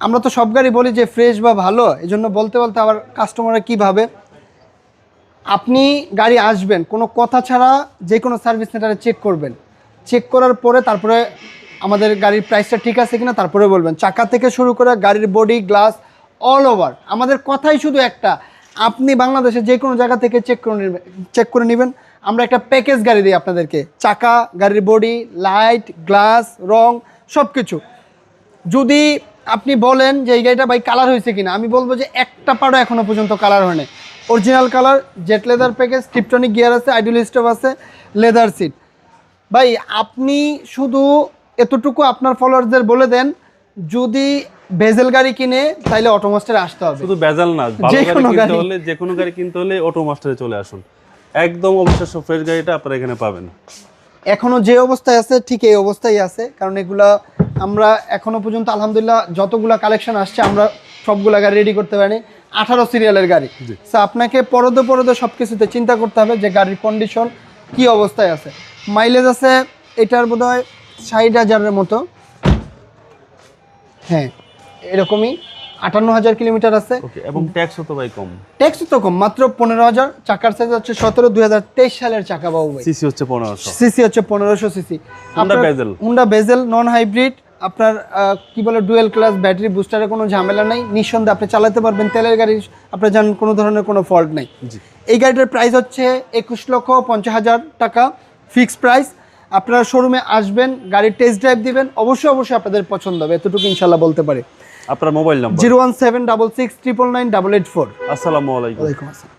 আমরা তো সব গাড়ি বলি যে ফ্রেশ বা ভালো এই জন্য বলতে বলতে আবার কাস্টমাররা কী ভাবে? আপনি গাড়ি আসবেন, কোনো কথা ছাড়া যে কোনো সার্ভিস সেন্টারে চেক করবেন। চেক করার পরে তারপরে আমাদের গাড়ির প্রাইসটা ঠিক আছে কিনা তারপরে বলবেন। চাকা থেকে শুরু করে গাড়ির বডি গ্লাস অল ওভার আমাদের কথাই শুধু একটা, আপনি বাংলাদেশে যে কোনো জায়গা থেকে চেক করে নেবেন চেক করে নেবেন। আমরা একটা প্যাকেজ গাড়ি দিই আপনাদেরকে। চাকা, গাড়ির বডি লাইট গ্লাস রং সব কিছু যদি আপনি বলেন যে এই গাড়িটা ভাই কালার হয়েছে কিনা আমি বলব যে একটা পাড়ও এখনও পর্যন্ত কালার হয়নি। Original colour jet leather package tiptronic gear আছে আইডিয়াল স্টোভ আছে লেদার সিট ভাই আপনি শুধু এতটুকু আপনার ফলোয়ারদের বলে দেন যদি ভেজেল গাড়ি কিনে তাইলে অটোমাস্টারে আসতে হবে। শুধু বেজাল না যে গাড়ি কোনো গাড়ি। হলে যে কোনো গাড়ি কিনতে হলে অটো মাস্টারে চলে আসুন। একদম অবিশ্বাস্য ফ্রেশ গাড়িটা আপনারা এখানে পাবেন। এখনও যে অবস্থায় আছে ঠিক এই অবস্থায় আছে কারণ এগুলা আমরা এখনও পর্যন্ত আলহামদুলিল্লাহ যতগুলা কালেকশন আসছে আমরা সবগুলা গাড়ি রেডি করতে পারিনি। আঠারো সিরিয়ালের গাড়ি। সো আপনাকে পরদে পরদে সব কিছুতে চিন্তা করতে হবে যে গাড়ির কন্ডিশন কি অবস্থায় আছে। মাইলেজ আছে এটার বোধ হয় ষাট হাজারের মতো। হ্যাঁ এরকমই আটান্ন হাজার কিলোমিটার আছে। এবং ট্যাক্স হতো ভাই কম। ট্যাক্স তো কম মাত্র পনেরো হাজার। চাকার সাইজ হচ্ছে সতেরো দুই হাজার তেইশ সালের চাকা বাবু ভাই। সিসি হচ্ছে পনেরোশো। সিসি হচ্ছে পনেরোশো CC Honda Bezel। Honda Vezel non hybrid আপনার কি বলে ডুয়েল ক্লাস ব্যাটারি বুস্টারের কোনো ঝামেলা নাই নিঃসন্দেহে আপনি চালাতে পারবেন তেলের গাড়ি আপনার জানেন কোনো ধরনের কোনো ফল্ট নাই। এই গাড়িটার প্রাইস হচ্ছে একুশ লক্ষ পঞ্চাশ হাজার টাকা ফিক্সড প্রাইস আপনারা শোরুমে আসবেন গাড়ির টেস্ট ড্রাইভ দিবেন অবশ্যই অবশ্যই আপনাদের পছন্দ হবে এতটুকু ইনশাল্লাহ বলতে পারে। আপনার mobile number zero one seven double six triple nine double eight four. আসসালামু আলাইকুম। আসসালাম।